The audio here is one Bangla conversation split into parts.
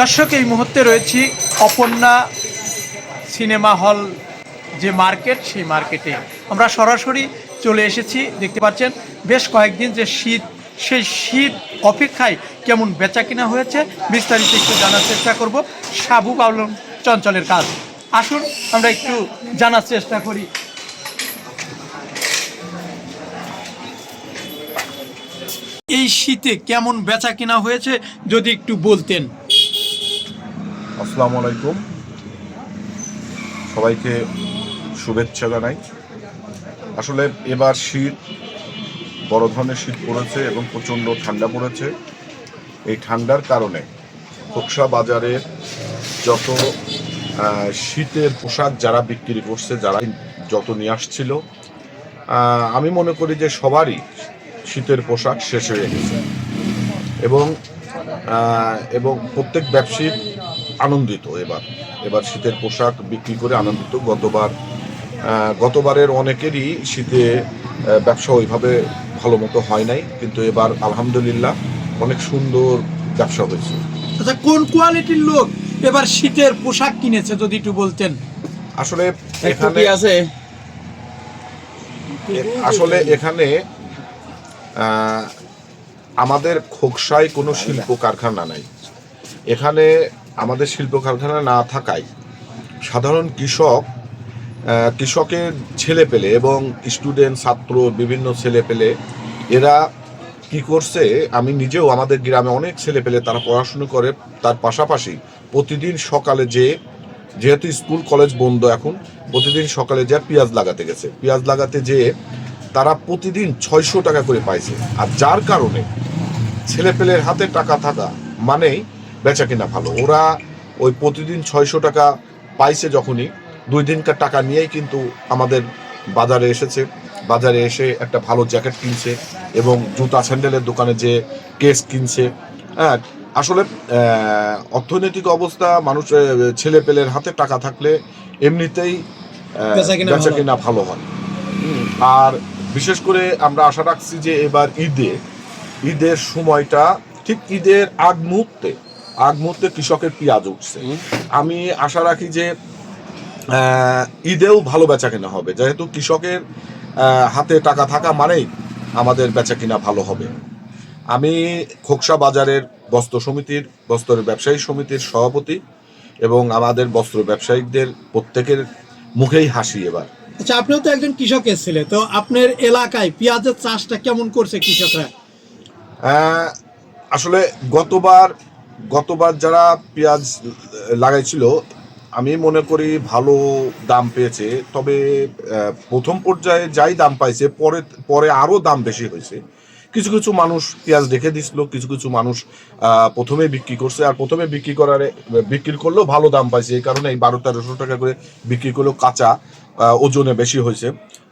দর্শক, এই মুহূর্তে রয়েছি অপর্ণা সিনেমা হল যে মার্কেট, সেই মার্কেটে। আমরা সরাসরি চলে এসেছি, দেখতে পাচ্ছেন, বেশ কয়েকদিন যে শীত, সেই শীত অপেক্ষায় কেমন বেচা কিনা হয়েছে, বিস্তারিত একটু জানার চেষ্টা করব। সাবু বাউলন চঞ্চলের কাজ। আসুন, আমরা একটু জানার চেষ্টা করি। এই শীতে কেমন বেচা কিনা হয়েছে, যদি একটু বলতেন। আসসালামু আলাইকুম। সবাইকে শুভেচ্ছা জানাই। আসলে এবার শীত, বড় ধরনের শীত পড়েছে এবং প্রচণ্ড ঠান্ডা পড়েছে। এই ঠান্ডার কারণে খোকসা বাজারে যত শীতের পোশাক যারা বিক্রি করছে, যারা যত নিয়ে আসছিল আমি মনে করি যে সবারই শীতের পোশাক শেষ হয়ে গেছে। এবং এবং প্রত্যেক ব্যবসায়ী আনন্দিত এবার। এবার শীতের পোশাক বিক্রি করে আনন্দিত। গতবার গতবারের অনেকেরই শীতে ব্যবসা ওইভাবে ভালো মতো হয় নাই কিন্তু এবার আলহামদুলিল্লাহ অনেক সুন্দর ব্যবসা হয়েছে। আচ্ছা কোন কোয়ালিটির লোক এবার শীতের পোশাক কিনেছে যদি একটু বলতেন? আসলে এখানে আছে? আসলে এখানে আমাদের খোকসায় কোনো শিল্প কারখানা নাই। এখানে আমাদের শিল্প কারখানা না থাকায় সাধারণ কৃষক কৃষকের ছেলে পেলে এবং স্টুডেন্ট ছাত্র, বিভিন্ন ছেলে পেলে এরা কি করছে, আমি নিজেও আমাদের গ্রামে অনেক ছেলে পেলে তারা পড়াশুনো করে, তার পাশাপাশি প্রতিদিন সকালে যে, যেহেতু স্কুল, কলেজ বন্ধ এখন, প্রতিদিন সকালে যা পেঁয়াজ লাগাতে গেছে, পেঁয়াজ লাগাতে যেয়ে তারা প্রতিদিন ছয়শো টাকা করে পাইছে। আর যার কারণে ছেলেপেলের হাতে টাকা থাকা মানেই বেচা কিনা ভালো। ওরা ওই প্রতিদিন ছয়শো টাকা পাইছে যখনই দুই দিনকার টাকা নিয়েই কিন্তু আমাদের বাজারে এসেছে। বাজারে এসে একটা ভালো জ্যাকেট কিনছে এবং জুতা স্যান্ডেলের দোকানে যে কেস কিনছে। হ্যাঁ আসলে অর্থনৈতিক অবস্থা মানুষ ছেলে পেলের হাতে টাকা থাকলে এমনিতেই বেচা কিনা ভালো হয়। আর বিশেষ করে আমরা আশা রাখছি যে এবার ঈদে ঈদের সময়টা ঠিক ঈদের আগ মুহূর্তে আগ মুহূর্তে কৃষকের পেঁয়াজ উঠছে। আমি আশা রাখি যে ঈদেও ভালো বেচা কেনা হবে। যেহেতু কৃষকের হাতে টাকা থাকা মানেই আমাদের বেচা কিনা ভালো হবে। আমি খোকসা বাজারের বস্ত্র সমিতির বস্ত্রের ব্যবসায়ী সমিতির সভাপতি এবং আমাদের বস্ত্র ব্যবসায়ীদের প্রত্যেকের মুখেই হাসি এবার। আচ্ছা আপনিও তো একজন কৃষক এসেছিলেন। তো আপনার এলাকায় পেঁয়াজের চাষটা কেমন করছে কৃষকরা? আসলে গতবার গতবার যারা পেঁয়াজ লাগাইছিল, আমি মনে করি ভালো দাম পেয়েছে। তবে প্রথম পর্যায়ে যাই দাম পাইছে, পরে পরে আরও দাম বেশি হয়েছে। কিছু কিছু মানুষ পেঁয়াজ রেখে দিছিল, কিছু কিছু মানুষ প্রথমে বিক্রি করছে। আর প্রথমে বিক্রি করার, বিক্রি করলেও ভালো দাম পাইছে, এই কারণে এই বারো, তেরোশো টাকা করে বিক্রি করলেও কাঁচা ওজনে বেশি হয়েছে।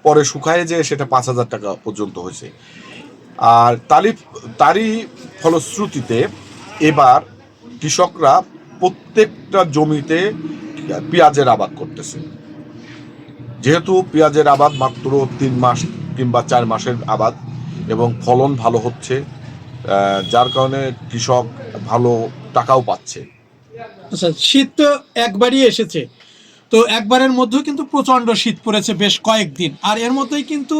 পরে শুকায় যে সেটা পাঁচ হাজার টাকা পর্যন্ত হয়েছে। আর তারই তারই ফলশ্রুতিতে এবার কৃষকরা প্রত্যেকটা জমিতে পেঁয়াজের আবাদ করতেছে। যেহেতু পেঁয়াজের আবাদ মাত্র তিন মাস কিংবা চার মাসের আবাদ এবং ফলন ভালো হচ্ছে যার কারণে কৃষক ভালো টাকাও পাচ্ছে। আচ্ছা শীত তো একবারই এসেছে। তো একবারের মধ্যেও কিন্তু প্রচণ্ড শীত পড়েছে বেশ কয়েকদিন। আর এর মধ্যেই কিন্তু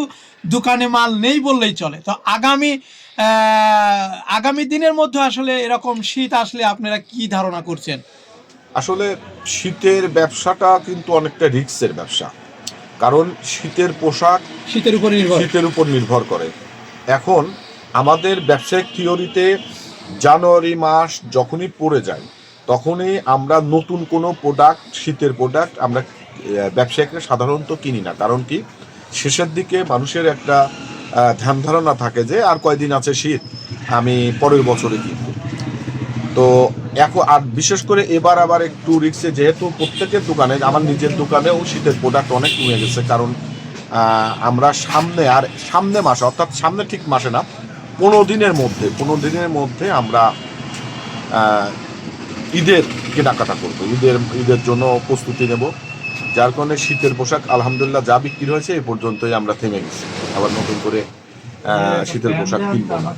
দোকানে মাল নেই বললেই চলে। তো আগামী আগামী দিনের মধ্যে আসলে এরকম শীত আসলে আপনারা কি ধারণা করছেন? আসলে শীতের ব্যবসাটা কিন্তু অনেকটা রিক্সের ব্যবসা। কারণ শীতের পোশাক শীতের উপর নির্ভর। শীতের উপর নির্ভর করে। এখন আমাদের ব্যবসায়িক থিওরিতে জানুয়ারি মাস যখনই পড়ে যায় তখনই আমরা নতুন কোনো প্রোডাক্ট শীতের প্রোডাক্ট আমরা আহ, ব্যবসায়িকরা সাধারণত কিনি না। কারণ কি? শেষের দিকে মানুষের একটা ধ্যান ধারণা থাকে যে আর কয়দিন আছে শীত, আমি পরের বছরে কিনবো তো এখন আর বিশেষ করে এবার আবার একটু রিক্সে যেহেতু প্রত্যেকের দোকানে, আমার নিজের দোকানেও শীতের প্রোডাক্ট অনেক কমে গেছে, কারণ আমরা সামনে আর সামনে মাসে, অর্থাৎ সামনে ঠিক মাসে না, পনেরো দিনের মধ্যে, পনেরো দিনের মধ্যে আমরা ঈদের কেনাকাটা করব। ঈদের ঈদের জন্য প্রস্তুতি নেব। যার কারণে শীতের পোশাক আলহামদুলিল্লাহ যা বিক্রি হয়েছে এ পর্যন্তই আমরা থেমে গেছি আবার নতুন করে আহ, শীতের পোশাক কিনবো না